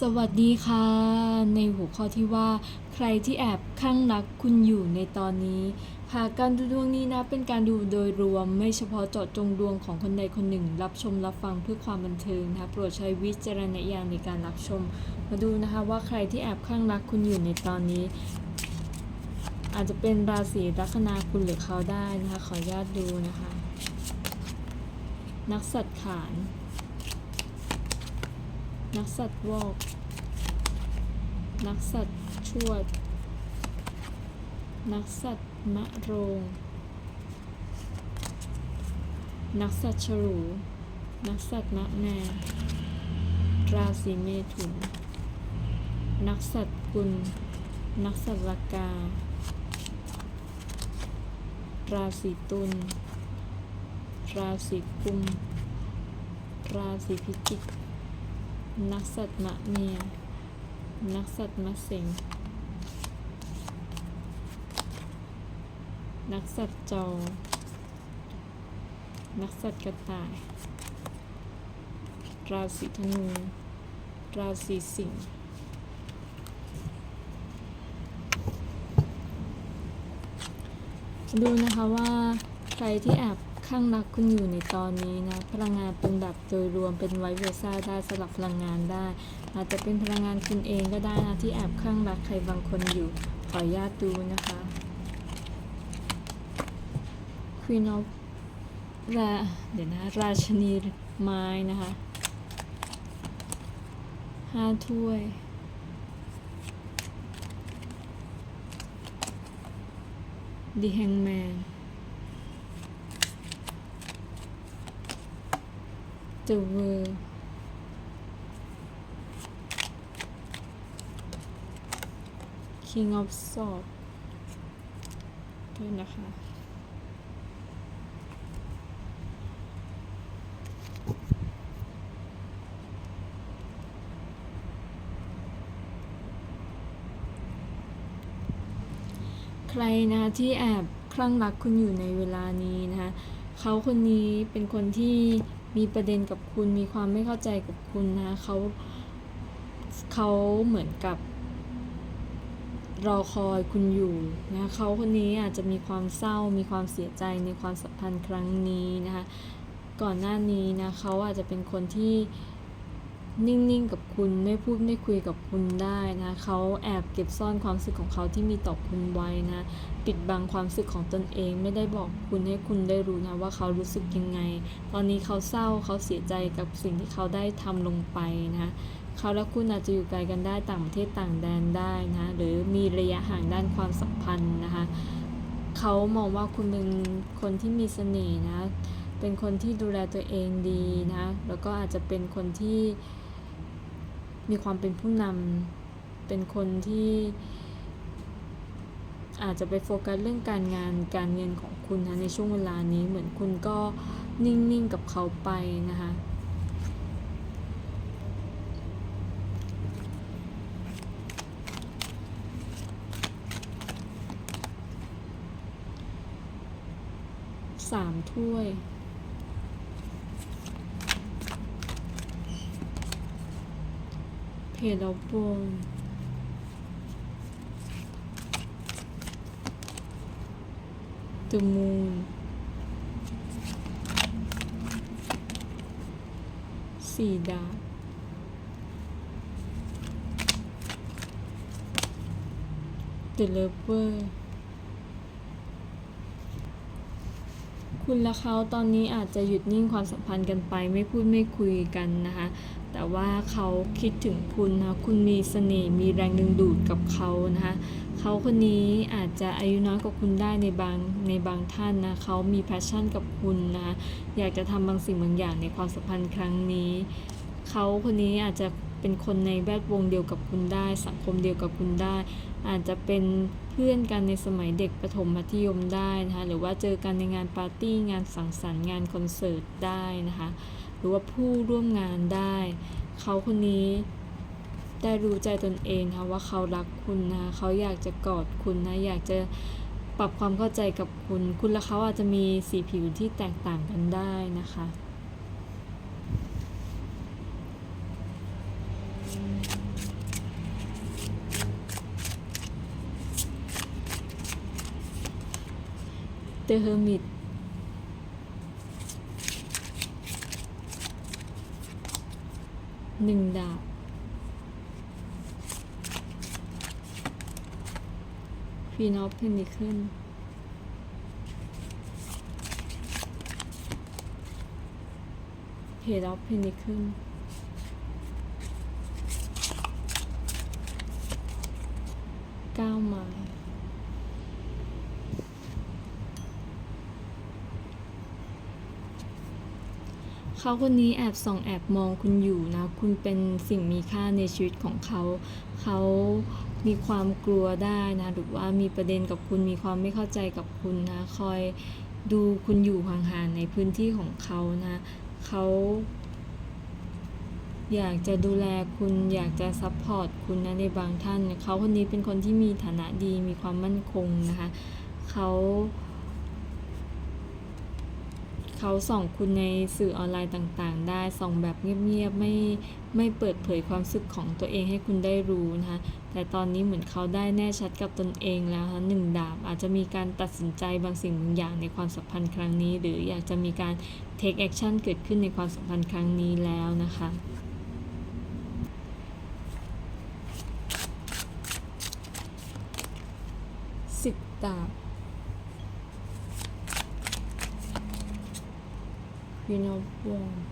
สวัสดีค่ะ ในหัวข้อที่ว่า ใครที่แอบข้างรักคุณอยู่ในตอนนี้ค่ะการดูดวงนี้นะเป็นการดูโดยรวมไม่เฉพาะเจาะจงดวงของคนใดคนหนึ่ง รับชมรับฟังเพื่อความบันเทิงนะคะโปรดใช้วิจารณญาณในการรับชม มาดูนะคะว่าใครที่แอบข้างรักคุณอยู่ในตอนนี้ อาจจะเป็นราศีลัคนาคุณหรือเขาได้นะคะขออนุญาตดูนะคะ นักสัตว์ขาน นักสัตว์วอก นักสัตว์ชวด นักสัตว์มะโรง นักสัตว์ฉลู นักสัตว์มะแม่ราศีเมถุน นักสัตว์กุล นักสัตว์ลกา ราศีตุล ราศีกุม ราศีพิจิก นักสัตว์มะเมีย นักสัตว์มะเสงนักสัตว์จอ นักสัตว์กระต่าย ราศีธนู ราศีสิงห์ดูนะคะว่าใครที่แอบ ข้างรักคุณอยู่ในตอนนี้นะ พลังงานเป็นแบบโดยรวมเป็นไวเวอร์ซ่าได้สลับพลังงานได้ อาจจะเป็นพลังงานคุณเองก็ได้นะ ที่แอบข้างรักใครบางคนอยู่ ขออนุญาตดูนะคะ Queen of ราเดี๋ยวนะ ราชนีไม้นะคะห้าถ้วย The Hangman The World King of Sword. ด้วยนะคะ ใครนะที่แอบคลั่งรักคุณอยู่ในเวลานี้นะคะเขาคนนี้เป็นคนที่ มีประเด็นกับคุณมีความไม่เข้าใจกับคุณนะเขาเขาเหมือนกับ รอคอยคุณอยู่นะคะเขาคนนี้อาจจะมีความเศร้า มีความเสียใจในความสัมพันธ์ครั้งนี้นะคะก่อนหน้านี้นะเขาอาจจะเป็นคนที่ นิ่งๆกับคุณไม่พูดไม่คุยกับคุณได้นะเขาแอบเก็บซ่อนความรู้สึกของเขาที่มีต่อคุณไว้นะปิดบังความรู้สึกของตนเอง ไม่ได้บอกคุณให้คุณได้รู้นะว่าเขารู้สึกยังไง ตอนนี้เขาเศร้าเขาเสียใจกับสิ่งที่เขาได้ทำลงไปนะเขาและคุณอาจจะอยู่ไกลกันได้ต่างประเทศต่างแดนได้นะหรือมีระยะห่างด้านความสัมพันธ์นะคะเขามองว่าคุณเป็นคนที่มีเสน่ห์นะเป็นคนที่ดูแลตัวเองดีนะ แล้วก็อาจจะเป็นคนที่ มีความเป็นผู้นำเป็นคนที่อาจจะไปโฟกัสเรื่องการงานการเงินของคุณนะในช่วงเวลานี้เหมือนคุณก็นิ่ง ๆ กับเขาไปนะคะสามถ้วย เพจ of w o n The Moon สี่ดาบ The Lover คุณและเขาตอนนี้อาจจะหยุดนิ่งความสัมพันธ์กันไป ไม่พูดไม่คุยกันนะคะ ว่าเขาคิดถึงคุณนะคุณมีเสน่ห์มีแรงดึงดูดกับเขานะคะเขาคนนี้อาจจะอายุน้อยกว่าคุณได้ในบางในบางท่านนะเขามีแพชชั่นกับคุณนะอยากจะทำบางสิ่งบางอย่างในความสัมพันธ์ครั้งนี้เขาคนนี้อาจจะเป็นคนในแวดวงเดียวกับคุณได้ สังคมเดียวกับคุณได้ อาจจะเป็นเพื่อนกันในสมัยเด็กประถมมัธยมได้นะคะหรือว่าเจอกันในงานปาร์ตี้งานสังสรรค์งานคอนเสิร์ตได้นะคะ รือว่าผู้ร่วมงานได้ เขาคนนี้ได้รู้ใจตนเองคะว่าเขารักคุณนะเขาอยากจะกอดคุณนะอยากจะปรับความเข้าใจกับคุณ คุณและเขาอาจจะมีสีผิวที่แตกต่างกันได้นะคะ The Hermit หนึ่งดาบฟีนออฟเพนนิเคิลเพดออฟเพนนิเคิลเก้าไม้ เขาคนนี้แอบส่องแอบมองคุณอยู่นะ คุณเป็นสิ่งมีค่าในชีวิตของเขา เขามีความกลัวได้นะ หรือว่ามีประเด็นกับคุณ มีความไม่เข้าใจกับคุณนะ คอยดูคุณอยู่ห่างๆในพื้นที่ของเขานะ เขาอยากจะดูแลคุณอยากจะซัพพอร์ตคุณนะในบางท่าน เขาคนนี้เป็นคนที่มีฐานะดีมีความมั่นคงนะคะ เขา เขาส่องคุณในสื่อออนไลน์ต่างๆ ได้ส่องแบบเงียบๆ ไม่ไม่เปิดเผยความรู้สึกของตัวเองให้คุณได้รู้นะคะแต่ตอนนี้เหมือนเขาได้แน่ชัดกับตนเองแล้วนะหนึ่งดาบอาจจะมีการตัดสินใจบางสิ่งบางอย่างในความสัมพันธ์ครั้งนี้ หรืออยากจะมีการ take action เกิดขึ้นในความสัมพันธ์ครั้งนี้แล้วนะคะสิบดาบ Queen of Wands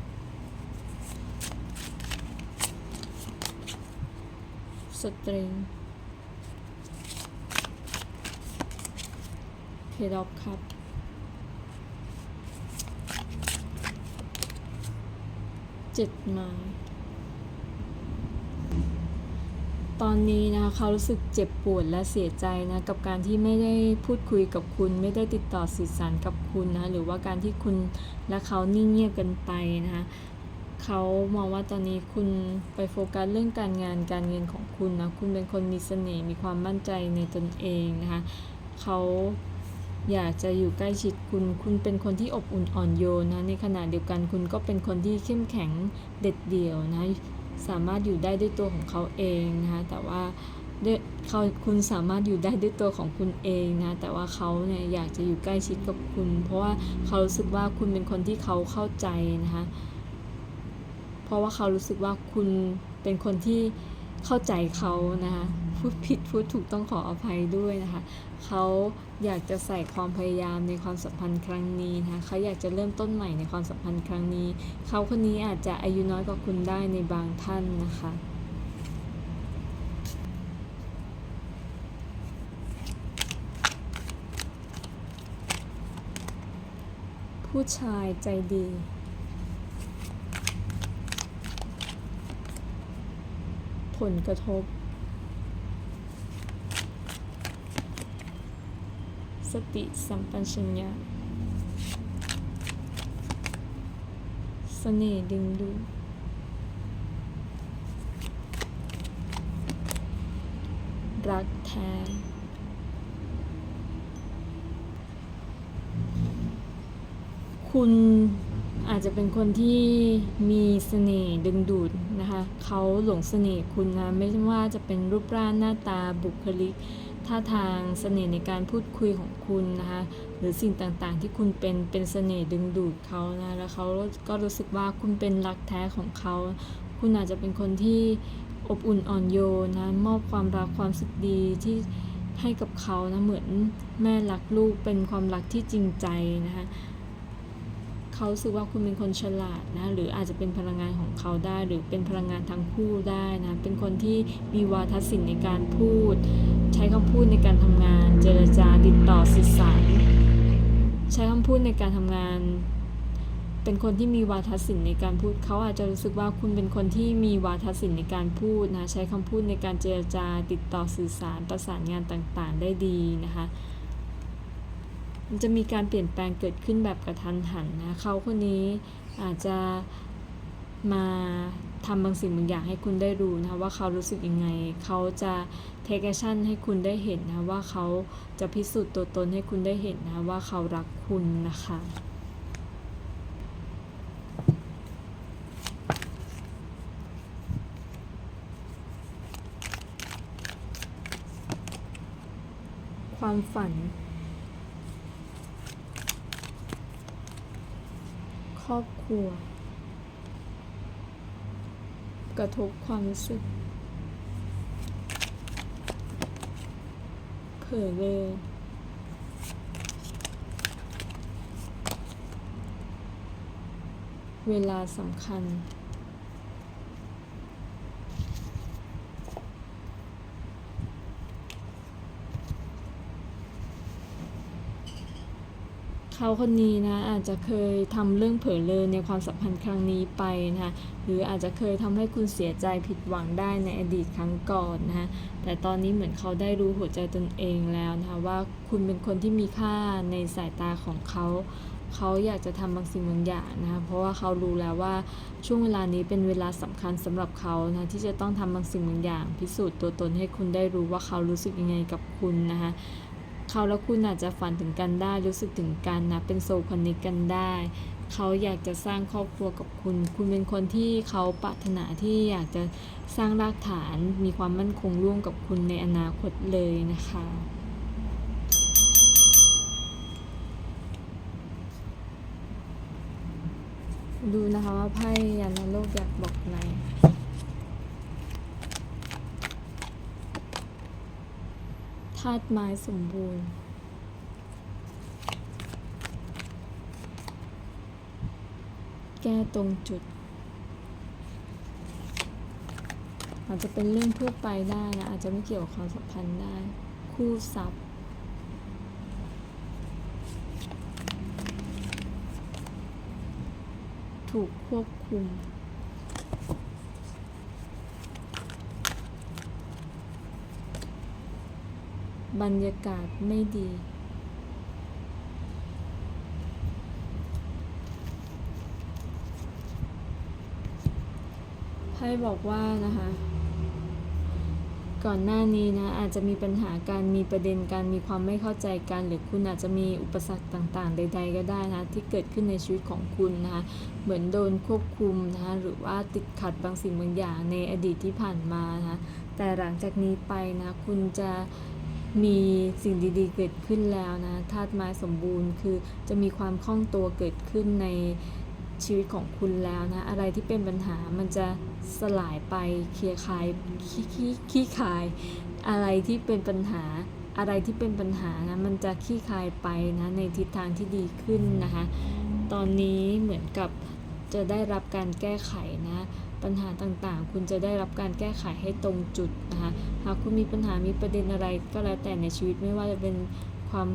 สตริง Page of Cups เจ็ดไม้ ตอนนี้นะเขารู้สึกเจ็บปวดและเสียใจนะกับการที่ไม่ได้พูดคุยกับคุณ ไม่ได้ติดต่อสื่อสารกับคุณนะหรือว่าการที่คุณและเขานิ่งเงียบกันไปนะคะเขามองว่าตอนนี้คุณไปโฟกัสเรื่องการงานการเงินของคุณนะคุณเป็นคนมีเสน่ห์มีความมั่นใจในตนเองนะคะเขาอยากจะอยู่ใกล้ชิดคุณ คุณเป็นคนที่อบอุ่นอ่อนโยนนะ ในขณะเดียวกันคุณก็เป็นคนที่เข้มแข็งเด็ดเดี่ยวนะ สามารถอยู่ได้ด้วยตัวของเขาเองนะคะแต่ว่าเขาคุณสามารถอยู่ได้ด้วยตัวของคุณเองนะ แต่ว่าเขาเนี่ยอยากจะอยู่ใกล้ชิดกับคุณ เพราะว่าเขารู้สึกว่าคุณเป็นคนที่เขาเข้าใจนะคะ เพราะว่าเขารู้สึกว่าคุณเป็นคนที่เข้าใจเขานะคะ พูดผิดพูดถูกต้องขออภัยด้วยนะคะ เขาอยากจะใส่ความพยายามในความสัมพันธ์ครั้งนี้นะคะเขาอยากจะเริ่มต้นใหม่ในความสัมพันธ์ครั้งนี้ เขาคนนี้อาจจะอายุน้อยกว่าคุณได้ในบางท่านนะคะผู้ชายใจดี ผลกระทบ สติสัมปชัญญะเสน่ห์ดึงดูดรักแท้คุณอาจจะเป็นคนที่มีเสน่ห์ดึงดูดนะคะ เขาหลงเสน่ห์คุณนะ ไม่ว่าจะเป็นรูปร่างหน้าตาบุคลิก ท่าทางเสน่ห์ในการพูดคุยของคุณนะคะ หรือสิ่งต่างๆ ที่คุณเป็นเป็นเสน่ห์ดึงดูดเขานะแล้วเขาก็รู้สึกว่าคุณเป็นรักแท้ของเขา คุณอาจจะเป็นคนที่อบอุ่นอ่อนโยนนะมอบความรักความสุขดีที่ให้กับเขานะเหมือนแม่รักลูกเป็นความรักที่จริงใจนะคะ เขาสึกว่าคุณเป็นคนฉลาดนะหรืออาจจะเป็นพลังงานของเขาได้ หรือเป็นพลังงานทั้งคู่ได้นะเป็นคนที่มีวาทศิลป์ในการพูด ใช้คำพูดในการทำงาน เจรจาติดต่อสื่อสารใช้คำพูดในการทำงาน เป็นคนที่มีวาทศิลป์ในการพูดเขาอาจจะรู้สึกว่าคุณเป็นคนที่มีวาทศิลป์ในการพูดนะใช้คำพูดในการเจรจาติดต่อสื่อสารประสานงานต่างๆ ได้ดีนะคะ มันจะมีการเปลี่ยนแปลงเกิดขึ้นแบบกระทันหันนะเขาคนนี้อาจจะมาทำบางสิ่งบางอย่างให้คุณได้รู้นะว่าเขารู้สึกยังไง เขาจะ take action ให้คุณได้เห็นนะว่าเขาจะพิสูจน์ตัวตนให้คุณได้เห็นนะว่าเขารักคุณนะคะความฝัน ครอบครัว กระทบความรู้สึกเผลอเลยเวลาสำคัญ เขาคนนี้นะอาจจะเคยทำเรื่องเผลอเลยในความสัมพันธ์ครั้งนี้ไปนะคะหรืออาจจะเคยทำให้คุณเสียใจผิดหวังได้ในอดีตครั้งก่อนนะคะแต่ตอนนี้เหมือนเขาได้รู้หัวใจตนเองแล้วนะคะว่าคุณเป็นคนที่มีค่าในสายตาของเขาเขาอยากจะทำบางสิ่งบางอย่างนะคะเพราะว่าเขารู้แล้วว่าช่วงเวลานี้เป็นเวลาสำคัญสำหรับเขานะที่จะต้องทำบางสิ่งบางอย่าง พิสูจน์ตัวตนให้คุณได้รู้ว่าเขารู้สึกยังไงกับคุณนะคะ เขาและคุณอาจจะฝันถึงกันได้ รู้สึกถึงกันนะเป็นโซลคอนเนคกันได้ เขาอยากจะสร้างครอบครัวกับคุณ คุณเป็นคนที่เขาปรารถนาที่อยากจะสร้างรากฐาน มีความมั่นคงร่วมกับคุณในอนาคตเลยนะคะดูนะคะว่าไพ่ยานโลกอยากบอกอะไร ธาตุไม้สมบูรณ์ แก้ตรงจุด อาจจะเป็นเรื่องทั่วไปได้นะ อาจจะไม่เกี่ยวกับความสัมพันธ์ได้ คู่ทรัพย์ถูกควบคุม บรรยากาศไม่ดี ไพ่บอกว่านะคะ ก่อนหน้านี้นะ อาจจะมีปัญหาการมีประเด็นการมีความไม่เข้าใจกัน หรือคุณอาจจะมีอุปสรรคต่างๆ ใด ๆ ก็ได้นะ ที่เกิดขึ้นในชีวิตของคุณนะคะ เหมือนโดนควบคุมนะคะ หรือว่าติดขัดบางสิ่งบางอย่างในอดีตที่ผ่านมานะคะ แต่หลังจากนี้ไปนะ คุณจะ มีสิ่งดีๆ เกิดขึ้นแล้วนะธาตุไม้สมบูรณ์ คือจะมีความคล่องตัวเกิดขึ้นในชีวิตของคุณแล้วนะ อะไรที่เป็นปัญหามันจะสลายไปเคลียร์คายขี้ขี้ขี้คาย อะไรที่เป็นปัญหาอะไรที่เป็นปัญหานะมันจะขี้คายไปนะในทิศทางที่ดีขึ้นนะคะ ตอนนี้เหมือนกับจะได้รับการแก้ไขนะ ปัญหาต่างๆ คุณจะได้รับการแก้ไขให้ตรงจุดนะคะหากคุณมีปัญหามีประเด็นอะไรก็แล้วแต่ในชีวิตไม่ว่าจะเป็นความ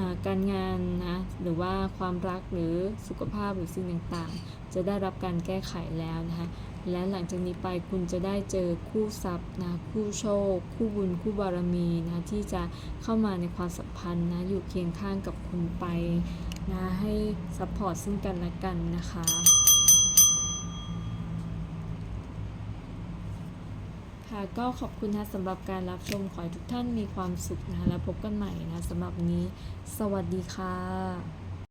าการงานนะหรือว่าความรักหรือสุขภาพหรือสิ่งต่างๆ จะได้รับการแก้ไขแล้วนะคะและหลังจากนี้ไปคุณจะได้เจอคู่ทรัพย์นะคู่โชค คู่บุญคู่บารมีนะที่จะเข้ามาในความสัมพันธ์นะอยู่เคียงข้างกับคุณไปนะให้ซัพพอร์ตซึ่งกันและกันนะคะ ค่ะ ก็ขอบคุณนะสำหรับการรับชม ขอให้ทุกท่านมีความสุขนะ แล้วพบกันใหม่นะสำหรับนี้ สวัสดีค่ะ